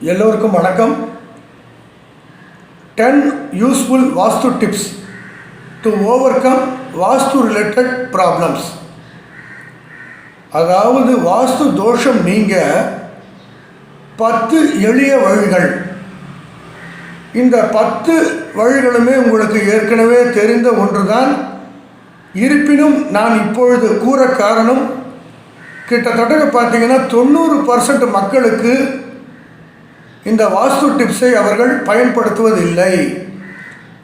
எல்லோருக்கும் வணக்கம். Ten useful vastu tips to overcome vastu related problems அதாவது வாஸ்து தோஷம் நீங்க பத்து எளிய வழிகள். இந்த பத்து வழிகளுமே உங்களுக்கு ஏற்கனவே தெரிந்த ஒன்றுதான். இருப்பினும் நான் இப்பொழுது கூற காரணம் கிட்டத்தட்ட பார்த்தீங்கன்னா தொண்ணூறு பர்சன்ட் மக்களுக்கு இந்த வாஸ்து டிப்ஸை அவர்கள் பயன்படுத்துவதில்லை.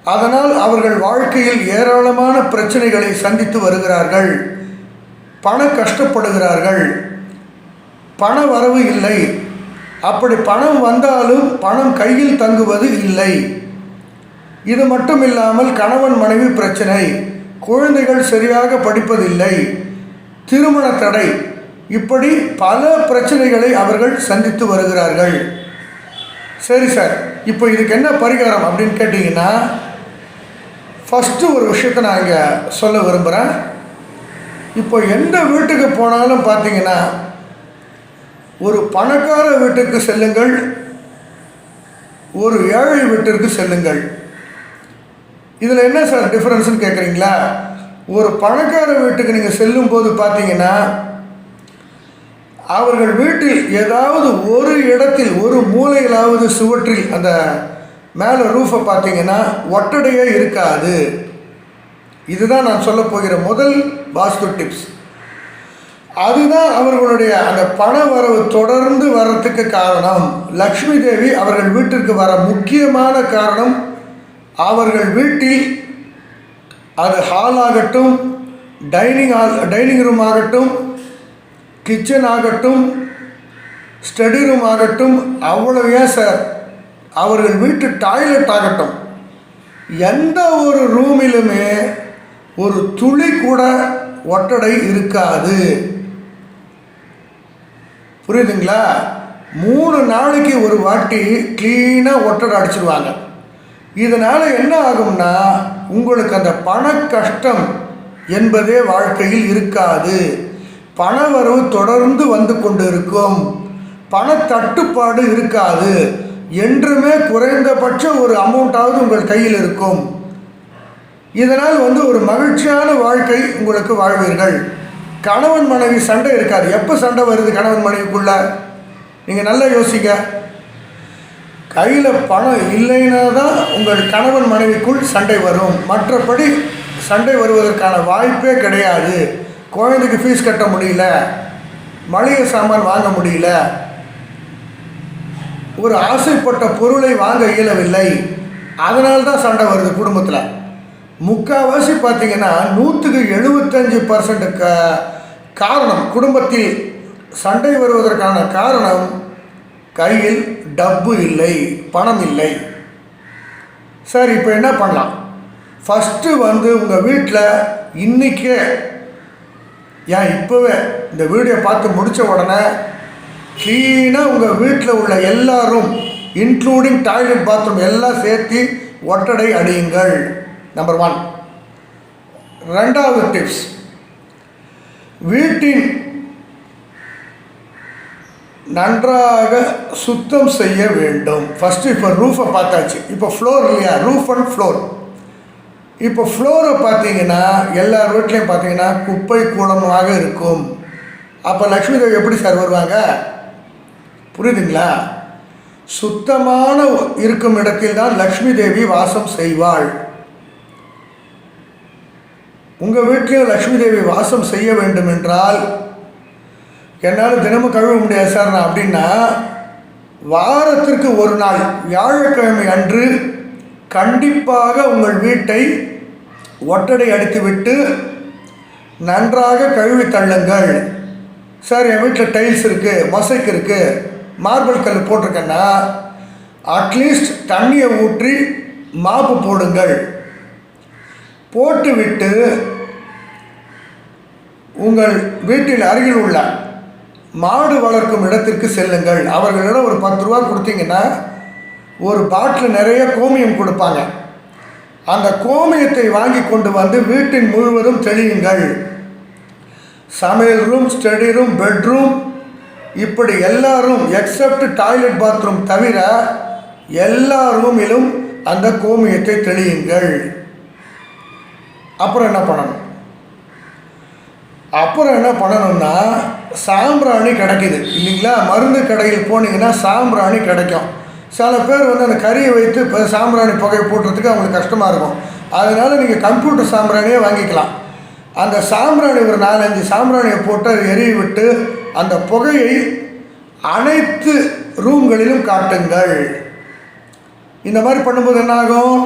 அதனால் அவர்கள் வாழ்க்கையில் ஏராளமான பிரச்சனைகளை சந்தித்து வருகிறார்கள். பண கஷ்டப்படுகிறார்கள். பண வரவு இல்லை. அப்படி பணம் வந்தாலும் பணம் கையில் தங்குவது இல்லை. இது மட்டும் இல்லாமல் கணவன் மனைவி பிரச்சனை. குழந்தைகள் சரியாக படிப்பதில்லை. திருமண தடை. இப்படி பல பிரச்சனைகளை அவர்கள் சந்தித்து வருகிறார்கள். சரி சார் இப்போ இதுக்கு என்ன பரிகாரம் அப்படின்னு கேட்டிங்கன்னா ஃபஸ்ட்டு ஒரு விஷயத்தை நான் இங்கே சொல்ல விரும்புகிறேன் இப்போ எந்த வீட்டுக்கு போனாலும் பார்த்தீங்கன்னா ஒரு பணக்கார வீட்டுக்கு செல்லுங்கள் ஒரு ஏழை வீட்டிற்கு செல்லுங்கள். இதில் என்ன சார் டிஃப்ரென்ஸ்னு கேட்குறீங்களா ஒரு பணக்கார வீட்டுக்கு நீங்கள் செல்லும்போது பார்த்தீங்கன்னா அவர்கள் வீட்டில் ஏதாவது ஒரு இடத்தில் ஒரு மூலையிலாவது சுவற்றில் அந்த மேலே ரூஃபை பார்த்தீங்கன்னா ஒட்டடையே இருக்காது. இதுதான் நான் சொல்ல போகிற முதல் வாஸ்து டிப்ஸ் அதுதான் அவர்களுடைய அந்த பண வரவு தொடர்ந்து வர்றதுக்கு காரணம். லக்ஷ்மி தேவி அவர்கள் வீட்டிற்கு வர முக்கியமான காரணம் அவர்கள் வீட்டில் அது ஹால் ஆகட்டும் டைனிங் ஹால் டைனிங் ரூம் ஆகட்டும் கிச்சன் ஆகட்டும் ஸ்டடி ரூம் ஆகட்டும் அவ்வளோ ஏன் சார் அவர்கள் வீட்டு டாய்லெட் ஆகட்டும். எந்த ஒரு ரூமிலுமே ஒரு துளி கூட ஒட்டடை இருக்காது. புரியுதுங்களா? மூணு நாளைக்கு ஒரு வாட்டி க்ளீனாக ஒட்டடை அடிச்சிருவாங்க. இதனால் என்ன ஆகும்னா உங்களுக்கு அந்த பண கஷ்டம் என்பதே வாழ்க்கையில் இருக்காது. பண வரவு தொடர்ந்து வந்து கொண்டு இருக்கும் பண தட்டுப்பாடு இருக்காது. என்றுமே குறைந்தபட்ச ஒரு அமௌண்ட்டாவது உங்கள் கையில் இருக்கும். இதனால் வந்து ஒரு மகிழ்ச்சியான வாழ்க்கை உங்களுக்கு வாழ்வீர்கள். கணவன் மனைவி சண்டை இருக்காது. எப்போ சண்டை வருது கணவன் மனைவிக்குள்ள? நீங்கள் நல்லா யோசிங்க. கையில் பணம் இல்லைன்னா தான் உங்கள் கணவன் மனைவிக்குள் சண்டை வரும். மற்றபடி சண்டை வருவதற்கான வாய்ப்பே கிடையாது. குழந்தைக்கு ஃபீஸ் கட்ட முடியல மளிகை சாமான் வாங்க முடியல ஒரு ஆசைப்பட்ட பொருளை வாங்க இயலவில்லை அதனால்தான் சண்டை வருது குடும்பத்தில். முக்கால்வாசி பார்த்தீங்கன்னா நூற்றுக்கு எழுபத்தஞ்சு பர்சன்ட் க காரணம் குடும்பத்தில் சண்டை வருவதற்கான காரணம் கையில் டப்பு இல்லை பணம் இல்லை. சார் இப்போ என்ன பண்ணலாம்? ஃபஸ்ட்டு வந்து உங்கள் வீட்டில் இன்றைக்கே ஏன் இப்போவே இந்த வீடியோ பார்த்து முடித்த உடனே க்ளீனாக உங்கள் வீட்டில் உள்ள எல்லாரும் இன்க்ளூடிங் டாய்லெட் பாத்ரூம் எல்லாம் சேர்த்து ஒட்டடை அடியுங்கள் நம்பர் ஒன் ரெண்டாவது டிப்ஸ் வீட்டின் நன்றாக சுத்தம் செய்ய வேண்டும். ஃபஸ்ட்டு இப்போ ரூஃபை பார்த்தாச்சு. இப்போ ஃப்ளோர் இல்லையா? ரூஃப் அண்ட் ஃப்ளோர் இப்போ ஃப்ளோரை பார்த்தீங்கன்னா எல்லார் வீட்லேயும் பார்த்தீங்கன்னா குப்பை கூடமாக இருக்கும். அப்போ லக்ஷ்மி தேவி எப்படி சார் வருவாங்க? புரியுதுங்களா? சுத்தமான இருக்கும் இடத்தில் தான் லக்ஷ்மி தேவி வாசம் செய்வாள். உங்கள் வீட்டிலையும் லக்ஷ்மி தேவி வாசம் செய்ய வேண்டும் என்றால் என்னால் தினமும் கழுவ முடியாது சார் நான் அப்படின்னா வாரத்திற்கு ஒரு நாள் வியாழக்கிழமை அன்று கண்டிப்பாக உங்கள் வீட்டை ஒட்டடை அடித்துவிட்டு நன்றாக கழுவி தள்ளுங்கள். சார் என் வீட்டில் டைல்ஸ் இருக்குது மொசைக் இருக்குது மார்பிள் கல் போட்டிருக்கேன்னா அட்லீஸ்ட் தண்ணியை ஊற்றி மாப்பு போடுங்கள். போட்டுவிட்டு உங்கள் வீட்டில் அருகில் உள்ள மாடு வளர்க்கும் இடத்திற்கு செல்லுங்கள். அவர்களிடம் ஒரு பத்து ரூபா கொடுத்தீங்கன்னா ஒரு பாட்டில் நிறைய கோமியம் கொடுப்பாங்க. அந்த கோமியத்தை வாங்கி கொண்டு வந்து வீட்டின் முழுவதும் தெளியுங்கள். சமையல் ரூம் ஸ்டடி ரூம் பெட்ரூம் இப்படி எல்லா ரூம் எக்ஸப்ட் டாய்லெட் பாத்ரூம் தவிர எல்லா ரூமிலும் அந்த கோமியத்தை தெளியுங்கள். அப்புறம் என்ன பண்ணணும்? அப்புறம் என்ன பண்ணணும்னா சாம்பிராணி கிடைக்குது. இல்லைங்களா? மருந்து கடையில் போனீங்கன்னா சாம்பிராணி கிடைக்கும். சில பேர் வந்து அந்த கறியை வைத்து இப்போ சாம்பிராணி புகையை போட்டுறதுக்கு அவங்களுக்கு கஷ்டமாக இருக்கும். அதனால் நீங்கள் கம்ப்யூட்டர் சாம்பிராணியே வாங்கிக்கலாம். அந்த சாம்பிராணி ஒரு நாலஞ்சு சாம்பிராணியை போட்டு அதை எரிய விட்டு அந்த புகையை அனைத்து ரூம்களிலும் காட்டுங்கள். இந்த மாதிரி பண்ணும்போது என்ன ஆகும்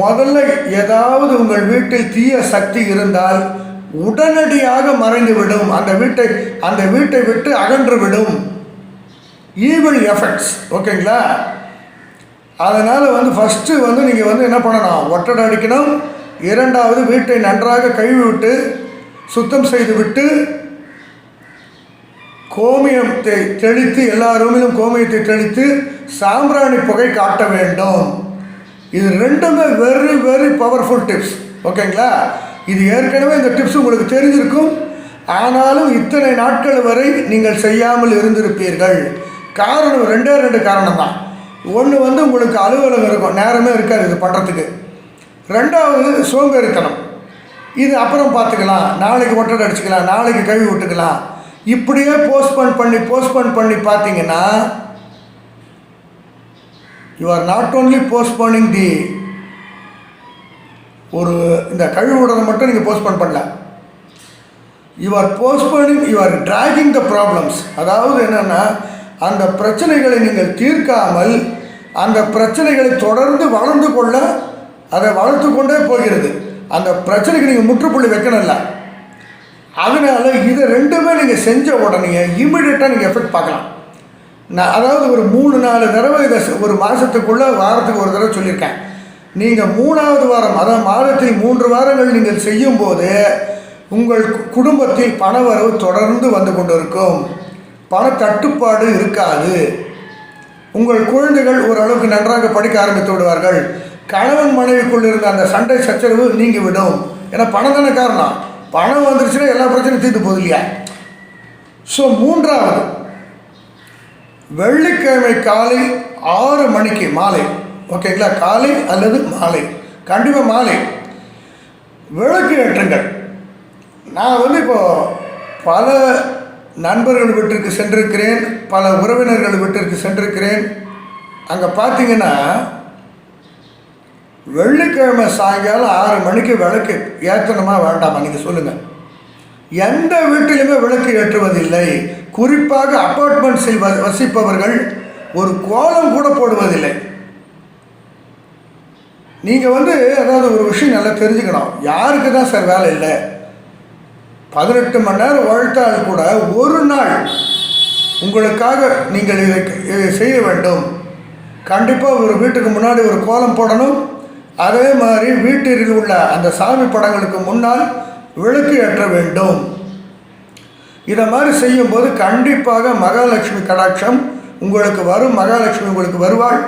முதல்ல ஏதாவது உங்கள் வீட்டில் தீய சக்தி இருந்தால் உடனடியாக மறைந்து விடும் அந்த வீட்டை அந்த வீட்டை விட்டு அகன்று விடும். ஈவில் எஃபெக்ட்ஸ் ஓகேங்களா அதனால் வந்து ஃபஸ்ட்டு வந்து நீங்கள் வந்து என்ன பண்ணணும்? ஒட்டடை அடிக்கணும். இரண்டாவது வீட்டை நன்றாக கழுவி விட்டு சுத்தம் செய்து விட்டு கோமியத்தை தெளித்து எல்லா ரூமிலும் கோமியத்தை தெளித்து சாம்பிராணி புகை காட்ட வேண்டும். இது ரெண்டுமே வெரி வெரி பவர்ஃபுல் டிப்ஸ் ஓகேங்களா இது ஏற்கனவே இந்த டிப்ஸ் உங்களுக்கு தெரிஞ்சிருக்கும். ஆனாலும் இத்தனை நாட்கள் வரை நீங்கள் செய்யாமல் இருந்திருப்பீர்கள். காரணம் ரெண்டே ரெண்டு காரணம் தான் ஒன்று வந்து உங்களுக்கு அலுவலகம் இருக்கும் நேரமே இருக்காது இது பண்ணுறதுக்கு ரெண்டாவது சோம்பேறித்தனம். இது அப்புறம் பார்த்துக்கலாம் நாளைக்கு ஒட்டடை அடிச்சுக்கலாம் நாளைக்கு கழுவி விட்டுக்கலாம். இப்படியே போஸ்ட்போன் பண்ணி போஸ்ட்போன் பண்ணி பார்த்தீங்கன்னா you are not only postponing the ஒரு இந்த கழிவு விடுறதை மட்டும் நீங்கள் போஸ்ட்போன் பண்ணல. You are postponing you are dragging the problems அதாவது என்னென்னா அந்த பிரச்சனைகளை நீங்கள் தீர்க்காமல் அந்த பிரச்சனைகளை தொடர்ந்து வளர்ந்து கொள்ள அதை வளர்த்து கொண்டே போகிறது. அந்த பிரச்சனைக்கு நீங்கள் முற்றுப்புள்ளி வைக்கணும்ல. அதனால இதை ரெண்டுமே நீங்கள் செஞ்ச உடனே இமிடியட்டாக நீங்கள் எஃபெக்ட் பார்க்கலாம். நான் அதாவது ஒரு மூணு நாலு தடவை இதை ஒரு மாதத்துக்குள்ளே வாரத்துக்கு ஒரு தடவை சொல்லியிருக்கேன். நீங்கள் மூணாவது வாரம் அதாவது மாதத்தில் மூன்று வாரங்கள் நீங்கள் செய்யும்போது உங்கள் கு- குடும்பத்தில் பணவரவு தொடர்ந்து வந்து கொண்டிருக்கும். பண தட்டுப்பாடு இருக்காது. உங்கள் குழந்தைகள் ஓரளவுக்கு நன்றாக படிக்க ஆரம்பித்து விடுவார்கள். கணவன் மனைவிக்குள் இருந்த அந்த சண்டை சச்சரவு நீங்கிவிடும். ஏன்னா பணம் தானே காரணம். பணம் வந்துருச்சுன்னா எல்லா பிரச்சனையும் தீர்த்து போகுது இல்லையா? ஸோ மூன்றாவது வெள்ளிக்கிழமை காலை ஆறு மணிக்கு மாலை ஓகேங்களா காலை அல்லது மாலை. கண்டிப்பாக மாலை. விளக்கு ஏற்றுங்கள். நான் வந்து இப்போ பல நண்பர்கள் வீட்டிற்கு சென்றிருக்கிறேன் பல உறவினர்கள் வீட்டிற்கு சென்றிருக்கிறேன். அங்கே பார்த்தீங்கன்னா வெள்ளிக்கிழமை சாயங்காலம் ஆறு மணிக்கு விளக்கு ஏற்றணுமா வேண்டாமா? நீங்கள் சொல்லுங்கள் எந்த வீட்டிலுமே விளக்கு ஏற்றுவதில்லை. குறிப்பாக அப்பார்ட்மெண்ட்ஸில் வ வசிப்பவர்கள் ஒரு கோலம் கூட போடுவதில்லை. நீங்கள் வந்து அதாவது ஒரு விஷயம் நல்லா தெரிஞ்சுக்கணும். யாருக்கு தான் சார் வேலை இல்லை? பதினெட்டு மணி நேரம் உழைத்தால் கூட ஒரு நாள் உங்களுக்காக நீங்கள் இதை இதை செய்ய வேண்டும். கண்டிப்பாக ஒரு வீட்டுக்கு முன்னாடி ஒரு கோலம் போடணும். அதே மாதிரி வீட்டில் உள்ள அந்த சாமி படங்களுக்கு முன்னால் விளக்கு ஏற்ற வேண்டும். இதை மாதிரி செய்யும்போது கண்டிப்பாக மகாலட்சுமி கடாட்சம் உங்களுக்கு வரும் மகாலட்சுமி உங்களுக்கு வருவாள்.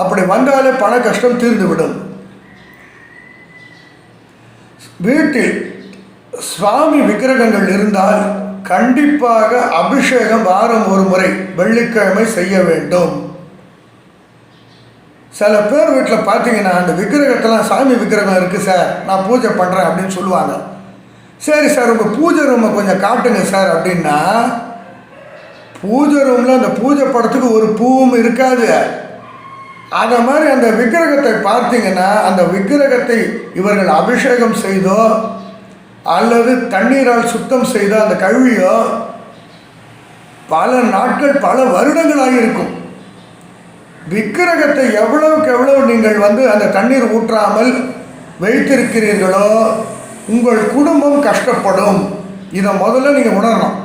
அப்படி வந்தாலே பண கஷ்டம் தீர்ந்துவிடும். வீட்டில் சுவாமி விக்கிரகங்கள் இருந்தால் கண்டிப்பாக அபிஷேகம் வாரம் ஒரு முறை வெள்ளிக்கிழமை செய்ய வேண்டும். சில பேர் வீட்டில் பார்த்தீங்கன்னா அந்த விக்கிரகத்தெல்லாம் சாமி விக்கிரகம் இருக்குது சார் நான் பூஜை பண்ணுறேன் அப்படின்னு சொல்லுவாங்க. சரி சார் உங்கள் பூஜை ரூமை கொஞ்சம் காட்டுங்க சார் அப்படின்னா பூஜை ரூமில் அந்த பூஜை படத்துக்கு ஒரு பூவும் இருக்காது. அதை மாதிரி அந்த விக்கிரகத்தை பார்த்தீங்கன்னா அந்த விக்கிரகத்தை இவர்கள் அபிஷேகம் செய்தோ அல்லது தண்ணீரால் சுத்தம் செய்த அந்த கழுவியோ பல நாட்கள் பல வருடங்களாக இருக்கும். விக்கிரகத்தை எவ்வளவுக்கு எவ்வளவு நீங்கள் வந்து அந்த தண்ணீர் ஊற்றாமல் வைத்திருக்கிறீர்களோ உங்கள் குடும்பம் கஷ்டப்படும். இதை முதல்ல நீங்கள் உணரணும்.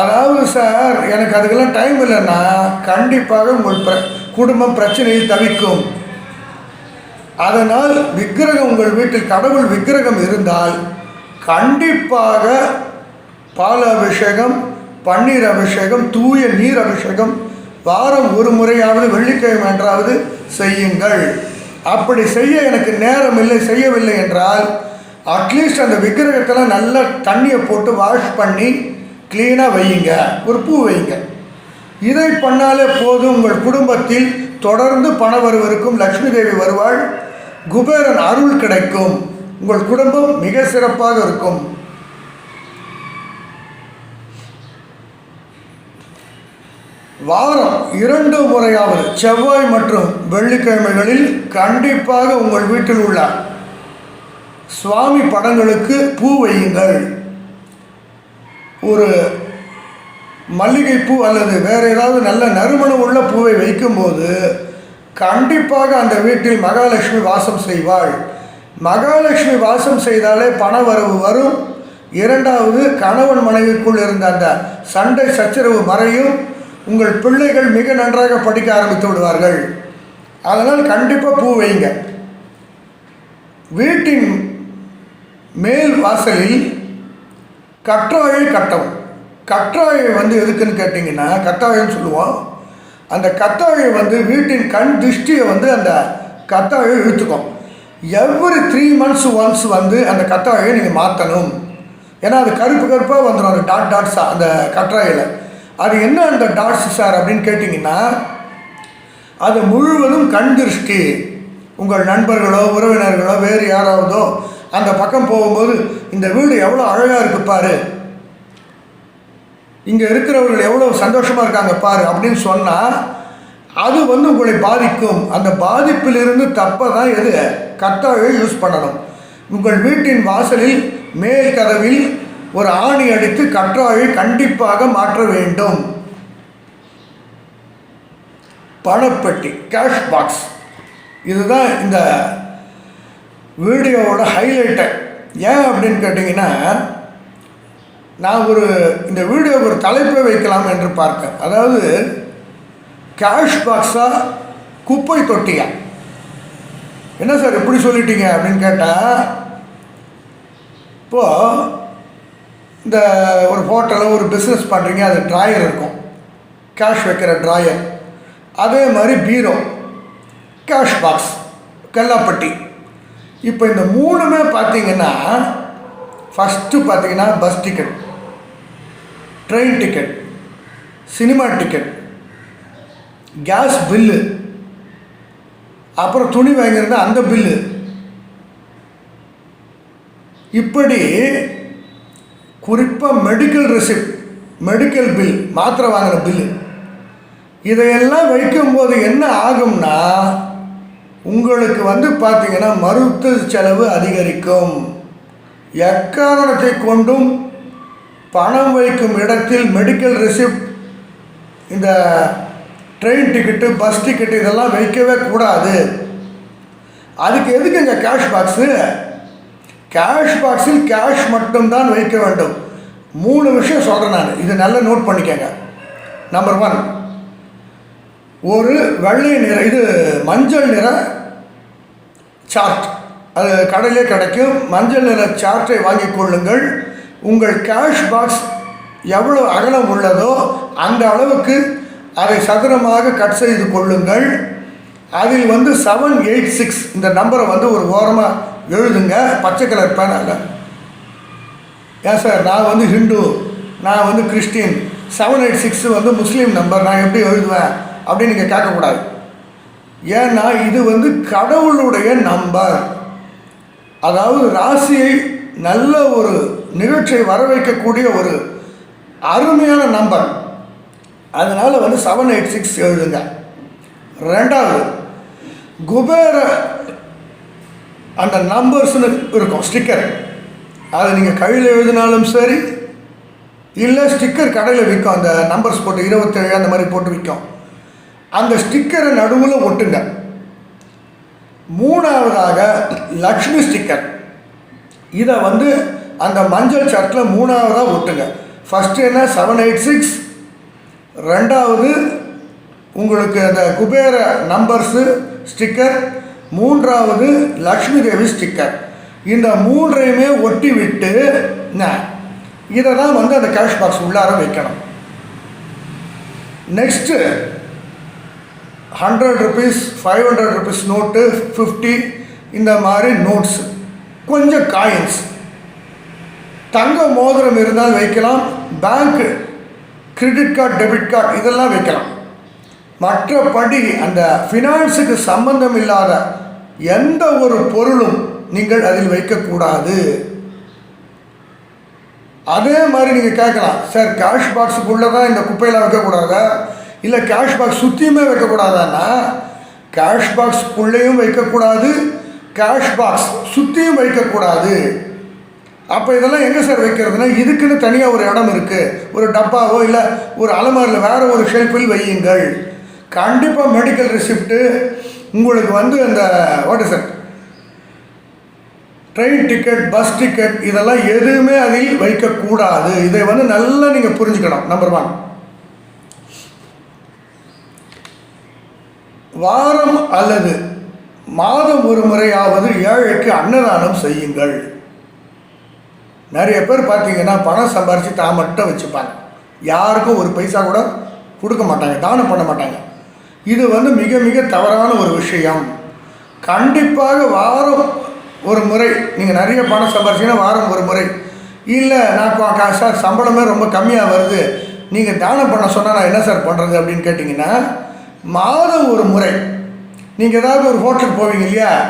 அதாவது சார் எனக்கு அதுக்கெல்லாம் டைம் இல்லைன்னா கண்டிப்பாக உங்கள் பிர குடும்பம் பிரச்சனையில் தவிக்கும். அதனால் விக்கிரகம் உங்கள் வீட்டில் கடவுள் விக்கிரகம் இருந்தால் கண்டிப்பாக பால் அபிஷேகம் பன்னீர் அபிஷேகம் தூய நீர் அபிஷேகம் வாரம் ஒரு முறையாவது வெள்ளிக்கிழமை என்றாவது செய்யுங்கள். அப்படி செய்ய எனக்கு நேரம் இல்லை செய்யவில்லை என்றால் அட்லீஸ்ட் அந்த விக்கிரகத்தில் நல்ல தண்ணியை போட்டு வாஷ் பண்ணி க்ளீனாக வையுங்க. ஒரு பூ வையுங்க. இதை பண்ணாலே போதும். உங்கள் குடும்பத்தில் தொடர்ந்து பண வருவருக்கும் லக்ஷ்மி தேவி வருவாள் குபேரன் அருள் கிடைக்கும். உங்கள் குடும்பம் மிக சிறப்பாக இருக்கும். வாரம் இரண்டு முறையாவது செவ்வாய் மற்றும் வெள்ளிக்கிழமைகளில் கண்டிப்பாக உங்கள் வீட்டில் உள்ள சுவாமி படங்களுக்கு பூ வையுங்கள். ஒரு மல்லிகைப்பூ அல்லது வேறு ஏதாவது நல்ல நறுமணம் உள்ள பூவை வைக்கும்போது கண்டிப்பாக அந்த வீட்டில் மகாலட்சுமி வாசம் செய்வாள். மகாலட்சுமி வாசம் செய்தாலே பண வரவு வரும். இரண்டாவது கணவன் மனைவிக்குள் இருந்த அந்த சண்டை சச்சரவு மறையும். உங்கள் பிள்ளைகள் மிக நன்றாக படிக்க ஆரம்பித்து விடுவார்கள். அதனால் கண்டிப்பாக பூ வைங்க. வீட்டின் மேல் வாசலில் கற்றாழை கட்டவும். கற்றாழை வந்து எதுக்குன்னு கேட்டிங்கன்னா கத்தாழைன்னு சொல்லுவோம். அந்த கத்தாழை வந்து வீட்டின் கண் திருஷ்டியை வந்து அந்த கத்தாழை இழுத்துக்கும். எவ்ரி த்ரீ மந்த்ஸ் ஒன்ஸ் வந்து அந்த கற்றாழையை நீங்கள் மாற்றணும் ஏன்னா அது கருப்பு கருப்பாக வந்துடும் அந்த டாட் டாட்ஸாக அந்த கற்றாழையில் அது என்ன அந்த டாட்ஸ் சார் அப்படின்னு கேட்டிங்கன்னா அது முழுவதும் கண் திருஷ்டி. உங்கள் நண்பர்களோ உறவினர்களோ வேறு யாராவதோ அந்த பக்கம் போகும்போது இந்த வீடு எவ்வளோ அழகாக இருக்கு பாரு. இங்கே இருக்கிறவர்கள் எவ்வளோ சந்தோஷமாக இருக்காங்க பாரு அப்படின்னு சொன்னால் அது வந்து உங்களை பாதிக்கும். அந்த பாதிப்பிலிருந்து தப்ப தான் எது? கத்தாழை யூஸ் பண்ணணும். உங்கள் வீட்டின் வாசலில் மேல் கதவில் ஒரு ஆணி அடித்து கற்றாழை கண்டிப்பாக மாற்ற வேண்டும். பணப்பெட்டி கேஷ் பாக்ஸ் இதுதான் இந்த வீடியோவோட ஹைலைட்டை ஏன் அப்படின்னு கேட்டிங்கன்னா நான் ஒரு இந்த வீடியோவுக்கு ஒரு தலைப்பை வைக்கலாம் என்று பார்த்தேன். அதாவது கேஷ் பாக்ஸா குப்பை தொட்டியா? என்ன சார் இப்படி சொல்லிட்டீங்க அப்படின்னு கேட்டால் இப்போது இந்த ஒரு ஹோட்டலில் ஒரு பிஸ்னஸ் பண்ணுறீங்க அது ட்ராயர் இருக்கும். கேஷ் வைக்கிற ட்ராயர் அதே மாதிரி பீரோ. கேஷ் பாக்ஸ் கல்லாப்பட்டி. இப்போ இந்த மூணுமே பார்த்தீங்கன்னா ஃபஸ்ட்டு பார்த்தீங்கன்னா bus ticket train ticket cinema ticket gas bill அப்புறம் துணி வாங்கியிருந்தா அந்த பில்லு இப்படி குறிப்பாக மெடிக்கல் ரெசிப்ட் மெடிக்கல் பில் மாத்திரை வாங்கின பில்லு இதையெல்லாம் வைக்கும்போது என்ன ஆகும்னா உங்களுக்கு வந்து பார்த்தீங்கன்னா மருத்துவ செலவு அதிகரிக்கும். எக்காரணத்தை கொண்டும் பணம் வைக்கும் இடத்தில் மெடிக்கல் ரெசிப்ட் இந்த ட்ரெயின் டிக்கெட்டு பஸ் டிக்கெட்டு இதெல்லாம் வைக்கவே கூடாது. அதுக்கு எதுக்குங்க கேஷ் பாக்ஸு கேஷ் பாக்ஸில் கேஷ் மட்டும்தான் வைக்க வேண்டும். மூணு விஷயம் சொல்கிறேன் நான். இது நல்லா நோட் பண்ணிக்கங்க. நம்பர் ஒன் ஒரு வெள்ளை நிற இது மஞ்சள் நிற சார்ட் அது கடையிலே கிடைக்கும். மஞ்சள் நிற சார்ட்டை வாங்கி கொள்ளுங்கள். உங்கள் கேஷ் பாக்ஸ் எவ்வளோ அகலம் உள்ளதோ அந்த அளவுக்கு அதை சதுரமாக கட் செய்து கொள்ளுங்கள். அதில் வந்து செவன் எயிட் சிக்ஸ் இந்த நம்பரை வந்து ஒரு ஓரமாக எழுதுங்க. பச்சை கலர் பேனால் ஏன் சார் நான் வந்து ஹிந்து. நான் வந்து கிறிஸ்டின். செவன் எயிட் சிக்ஸ் வந்து முஸ்லீம் நம்பர் நான் எப்படி எழுதுவேன்? அப்படின்னு நீங்கள் கேட்கக்கூடாது. ஏன்னா இது வந்து கடவுளுடைய நம்பர் அதாவது ராசியை நல்ல ஒரு நிகழ்ச்சியை வர வைக்கக்கூடிய ஒரு அருமையான நம்பர் அதனால் வந்து செவன் எயிட் சிக்ஸ் எழுதுங்க. ரெண்டாவது குபேர அந்த நம்பர்ஸ்னு இருக்கும் ஸ்டிக்கர் அதை நீங்கள் கையில் எழுதினாலும் சரி இல்லை ஸ்டிக்கர் கடையில் விற்கும். அந்த நம்பர்ஸ் போட்டு இருபத்தேழு அந்த மாதிரி போட்டு விற்கும். அந்த ஸ்டிக்கரை நடுவில் ஒட்டுங்க. மூணாவதாக லக்ஷ்மி ஸ்டிக்கர் இதை வந்து அந்த மஞ்சள் சட்டில் மூணாவதாக ஒட்டுங்க. ஃபஸ்ட்டு என்ன? செவன் எயிட் சிக்ஸ் ரெண்டாவது உங்களுக்கு அந்த குபேர நம்பர்ஸு ஸ்டிக்கர். மூன்றாவது லக்ஷ்மி தேவி ஸ்டிக்கர். இந்த மூன்றையுமே ஒட்டி விட்டு இதை தான் வந்து அந்த கேஷ் பாக்ஸ் உள்ளார வைக்கணும். Next hundred rupees five hundred rupees note fifty இந்த மாதிரி நோட்ஸ். கொஞ்சம் காயின்ஸ். தங்க மோதிரம் இருந்தால் வைக்கலாம். பேங்க்கு கிரெடிட் கார்டு டெபிட் கார்டு இதெல்லாம் வைக்கலாம். மற்றபடி அந்த ஃபினான்ஸுக்கு சம்பந்தம் இல்லாத எந்த ஒரு பொருளும் நீங்கள் அதில் வைக்கக்கூடாது. அதே மாதிரி நீங்கள் கேட்கலாம் சார் கேஷ் பாக்ஸுக்குள்ளே தான் இந்த குப்பையெல்லாம் வைக்கக்கூடாதா? இல்லை கேஷ் பாக்ஸ் சுற்றியுமே வைக்கக்கூடாதான்னா? கேஷ் பாக்ஸ்க்குள்ளேயும் வைக்கக்கூடாது கேஷ் பாக்ஸ் சுற்றியும் வைக்கக்கூடாது. அப்போ இதெல்லாம் எங்கே சார் வைக்கிறதுனா இதுக்குன்னு தனியாக ஒரு இடம் இருக்குது ஒரு டப்பாவோ இல்லை ஒரு அலமாரியில் வேறு ஒரு ஷெல்ஃபில் வையுங்கள். கண்டிப்பாக மெடிக்கல் ரிசிப்ட்டு உங்களுக்கு வந்து அந்த what sir train ticket bus ticket இதெல்லாம் எதுவுமே அதில் வைக்கக்கூடாது. இதை வந்து நல்லா நீங்கள் புரிஞ்சுக்கணும் நம்பர் ஒன் வாரம் அல்லது மாதம் ஒரு முறையாவது ஏழைக்கு அன்னதானம் செய்யுங்கள். நிறைய பேர் பார்த்தீங்கன்னா பணம் சம்பாரித்து தான் மட்டும் வச்சுப்பாங்க. யாருக்கும் ஒரு பைசா கூட கொடுக்க மாட்டாங்க தானம் பண்ண மாட்டாங்க. இது வந்து மிக மிக தவறான ஒரு விஷயம். கண்டிப்பாக வாரம் ஒரு முறை நீங்கள் நிறைய பணம் சம்பாரிச்சிங்கன்னா வாரம் ஒரு முறை. இல்லை நான் கா- சார் சம்பளமே ரொம்ப கம்மியாக வருது. நீங்கள் தானம் பண்ண சொன்னால் நான் என்ன சார் பண்ணுறது அப்படின்னு கேட்டிங்கன்னா மாதம் ஒரு முறை. நீங்கள் ஏதாவது ஒரு ஹோட்டலுக்கு போவீங்க இல்லையா?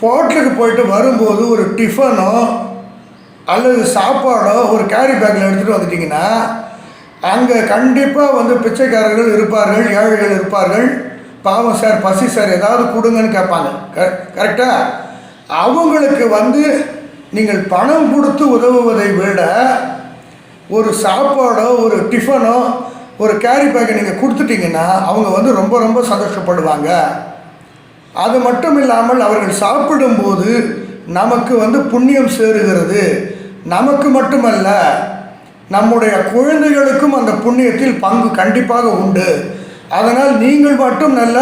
ஹோட்டலுக்கு போயிட்டு வரும்போது ஒரு டிஃபனோ அல்லது சாப்பாடோ ஒரு கேரி பேக்கில் எடுத்துகிட்டு வந்துட்டிங்கன்னா அங்கே கண்டிப்பாக வந்து பிச்சைக்காரர்கள் இருப்பார்கள் ஏழைகள் இருப்பார்கள். பாவம் சார் பசி சார் ஏதாவது கொடுங்கன்னு கேட்பாங்க. க கரெக்டாக அவங்களுக்கு வந்து நீங்கள் பணம் கொடுத்து உதவுவதை விட ஒரு சாப்பாடோ ஒரு டிஃபனோ ஒரு கேரி பேக்கை நீங்கள் கொடுத்துட்டீங்கன்னா அவங்க வந்து ரொம்ப ரொம்ப சந்தோஷப்படுவாங்க. அது மட்டும் இல்லாமல் அவர்கள் சாப்பிடும்போது நமக்கு வந்து புண்ணியம் சேருகிறது. நமக்கு மட்டுமல்ல நம்முடைய குழந்தைகளுக்கும் அந்த புண்ணியத்தில் பங்கு கண்டிப்பாக உண்டு. அதனால் நீங்கள் மட்டும் நல்ல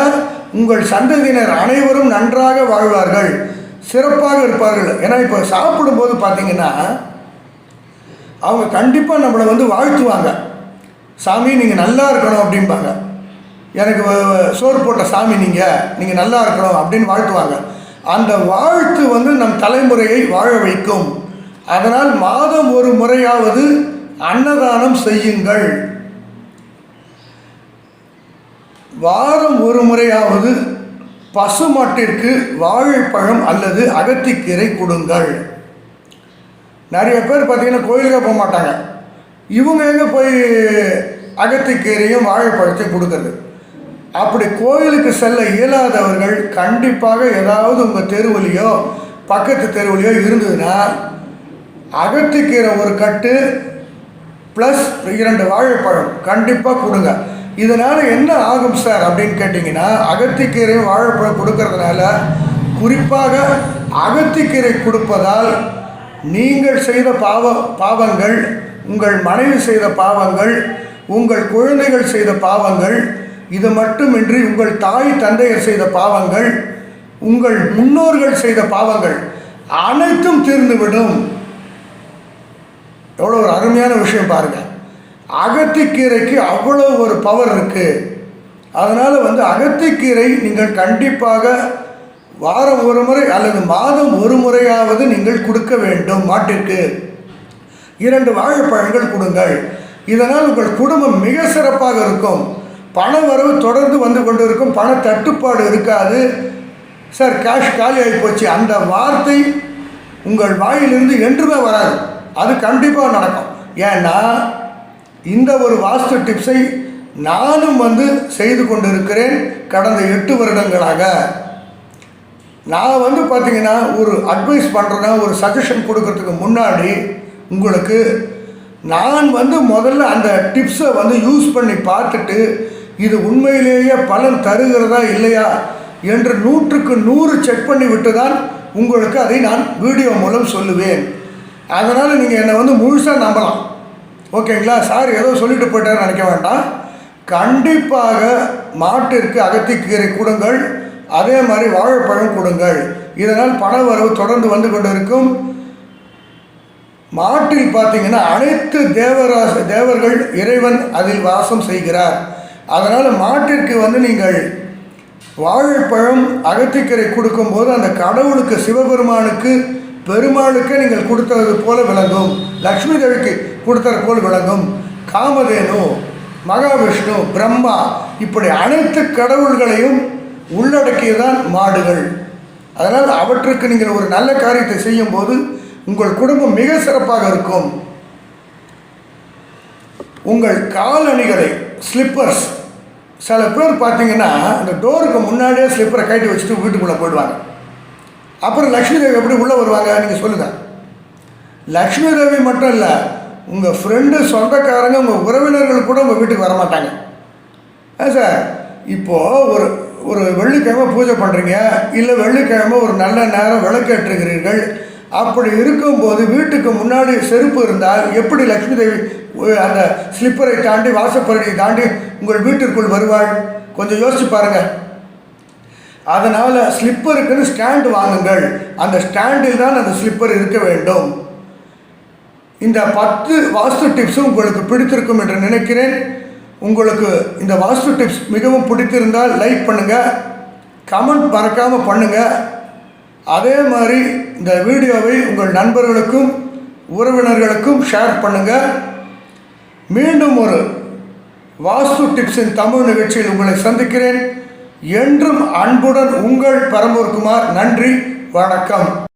உங்கள் சந்ததியினர் அனைவரும் நன்றாக வாழ்வார்கள் சிறப்பாக இருப்பார்கள். ஏன்னா இப்போ சாப்பிடும்போது பார்த்தீங்கன்னா அவங்க கண்டிப்பாக நம்மளை வந்து வாழ்த்துவாங்க. சாமி நீங்கள் நல்லா இருக்கணும் அப்படிம்பாங்க. எனக்கு சோறு போட்ட சாமி நீங்கள் நீங்கள் நல்லா இருக்கணும் அப்படின்னு வாழ்த்துவாங்க. அந்த வாழ்த்து வந்து நம் தலைமுறையை வாழ வைக்கும். அதனால் மாதம் ஒரு முறையாவது அன்னதானம் செய்யுங்கள். வாரம் ஒரு முறையாவது பசுமாட்டிற்கு வாழைப்பழம் அல்லது அகத்திக்கீரை கொடுங்கள். நிறைய பேர் பார்த்தீங்கன்னா கோயிலுக்கு போக மாட்டாங்க. இவங்க எங்கே போய் அகத்திக்கீரையும் வாழைப்பழத்தையும் கொடுக்கறது? அப்படி கோயிலுக்கு செல்ல இயலாதவர்கள் கண்டிப்பாக ஏதாவது உங்கள் தெருவுலையோ பக்கத்து தெருவுலையோ இருந்ததுன்னா அகத்திக்கீரை ஒரு கட்டு ப்ளஸ் இரண்டு வாழைப்பழம். கண்டிப்பாக கொடுங்க. இதனால் என்ன ஆகும் சார் அப்படின்னு கேட்டிங்கன்னா அகத்திக்கீரையும் வாழைப்பழம் கொடுக்கறதுனால குறிப்பாக அகத்திக்கீரை கொடுப்பதால் நீங்கள் செய்த பாவ பாவங்கள் உங்கள் மனைவி செய்த பாவங்கள் உங்கள் குழந்தைகள் செய்த பாவங்கள் இது மட்டுமின்றி உங்கள் தாய் தந்தையர் செய்த பாவங்கள் உங்கள் முன்னோர்கள் செய்த பாவங்கள் அனைத்தும் தீர்ந்துவிடும். எவ்வளோ ஒரு அருமையான விஷயம் பாருங்கள் அகத்திக்கீரைக்கு அவ்வளோ ஒரு பவர் இருக்குது அதனால் வந்து அகத்திக்கீரை நீங்கள் கண்டிப்பாக வாரம் ஒரு முறை அல்லது மாதம் ஒரு முறையாவது நீங்கள் கொடுக்க வேண்டும் மாட்டிற்கு. இரண்டு வாழைப்பழங்கள் கொடுங்கள். இதனால் உங்கள் குடும்பம் மிக சிறப்பாக இருக்கும். பண வரவு தொடர்ந்து வந்து கொண்டு இருக்கும் பண தட்டுப்பாடு இருக்காது. சார் கேஷ் காலி ஆகி போச்சு. அந்த வார்த்தை உங்கள் வாயிலிருந்து என்றுமே வராது. அது கண்டிப்பாக நடக்கும். ஏன்னா இந்த ஒரு வாஸ்து டிப்ஸை நானும் வந்து செய்து கொண்டிருக்கிறேன் கடந்த எட்டு வருடங்களாக. நான் வந்து பார்த்திங்கன்னா ஒரு அட்வைஸ் பண்ணுறேன்னா ஒரு சஜஷன் கொடுக்கறதுக்கு முன்னாடி உங்களுக்கு நான் வந்து முதல்ல அந்த டிப்ஸை வந்து யூஸ் பண்ணி பார்த்துட்டு இது உண்மையிலேயே பலன் தருகிறதா இல்லையா என்று நூற்றுக்கு நூறு செக் பண்ணி விட்டு தான் உங்களுக்கு அதை நான் வீடியோ மூலம் சொல்லுவேன். அதனால் நீங்கள் என்னை வந்து முழுசாக நம்பலாம். ஓகேங்களா? சார் ஏதோ சொல்லிட்டு போயிட்டாருன்னு நினைக்க வேண்டாம். கண்டிப்பாக மாட்டிற்கு அகத்திக்கீரை கொடுங்கள். அதே மாதிரி வாழைப்பழம் கொடுங்கள். இதனால் பண வரவு தொடர்ந்து வந்து கொண்டிருக்கும். மாட்டில் பார்த்தீங்கன்னா அனைத்து தேவராச தேவர்கள் இறைவன் அதில் வாசம் செய்கிறார். அதனால் மாட்டிற்கு வந்து நீங்கள் வாழைப்பழம் அகத்திக்கரை கொடுக்கும்போது அந்த கடவுளுக்கு சிவபெருமானுக்கு பெருமாளுக்கு நீங்கள் கொடுத்தது போல விளங்கும். லக்ஷ்மி தேவிக்கு கொடுத்தது போல் விளங்கும். காமதேனு மகாவிஷ்ணு பிரம்மா இப்படி அனைத்து கடவுள்களையும் உள்ளடக்கியதான் மாடுகள். அதனால் அவற்றுக்கு நீங்கள் ஒரு நல்ல காரியத்தை செய்யும்போது உங்கள் குடும்பம் மிக சிறப்பாக இருக்கும். உங்கள் காலணிகளை ஸ்லிப்பர்ஸ் சில பேர் பார்த்தீங்கன்னா அந்த டோருக்கு முன்னாடியே ஸ்லிப்பரை கட்டி வச்சுட்டு வீட்டுக்குள்ளே போயிடுவாங்க. அப்புறம் லக்ஷ்மி ரவி எப்படி உள்ளே வருவாங்க? நீங்கள் சொல்லுங்கள் லக்ஷ்மி ரவி மட்டும் இல்லை உங்கள் ஃப்ரெண்டு சொந்தக்காரங்க உங்கள் உறவினர்கள் கூட உங்கள் வீட்டுக்கு வர மாட்டாங்க ஆ சார். இப்போது ஒரு ஒரு வெள்ளிக்கிழமை பூஜை பண்ணுறீங்க இல்லை வெள்ளிக்கிழமை ஒரு நல்ல நேரம் விளக்கேற்றுகிறீர்கள் அப்படி இருக்கும்போது வீட்டுக்கு முன்னாடி செருப்பு இருந்தால் எப்படி லக்ஷ்மி தேவி அந்த ஸ்லிப்பரை தாண்டி வாசப்படியை தாண்டி உங்கள் வீட்டிற்குள் வருவாள்? கொஞ்சம் யோசிச்சு பாருங்கள் அதனால் ஸ்லிப்பருக்குன்னு ஸ்டாண்டு வாங்குங்கள். அந்த ஸ்டாண்டில் தான் அந்த ஸ்லிப்பர் இருக்க வேண்டும். இந்த பத்து வாஸ்து டிப்ஸும் உங்களுக்கு பிடித்திருக்கும் என்று நினைக்கிறேன். உங்களுக்கு இந்த வாஸ்து டிப்ஸ் மிகவும் பிடித்திருந்தால் லைக் பண்ணுங்கள் கமெண்ட் மறக்காமல் பண்ணுங்கள் அதே மாதிரி இந்த வீடியோவை உங்கள் நண்பர்களுக்கும் உறவினர்களுக்கும் ஷேர் பண்ணுங்கள் மீண்டும் ஒரு வாஸ்து டிப்ஸின் தமிழ் நிகழ்ச்சியில் உங்களை சந்திக்கிறேன். என்றும் அன்புடன் உங்கள் பரமூர் குமார் நன்றி வணக்கம்.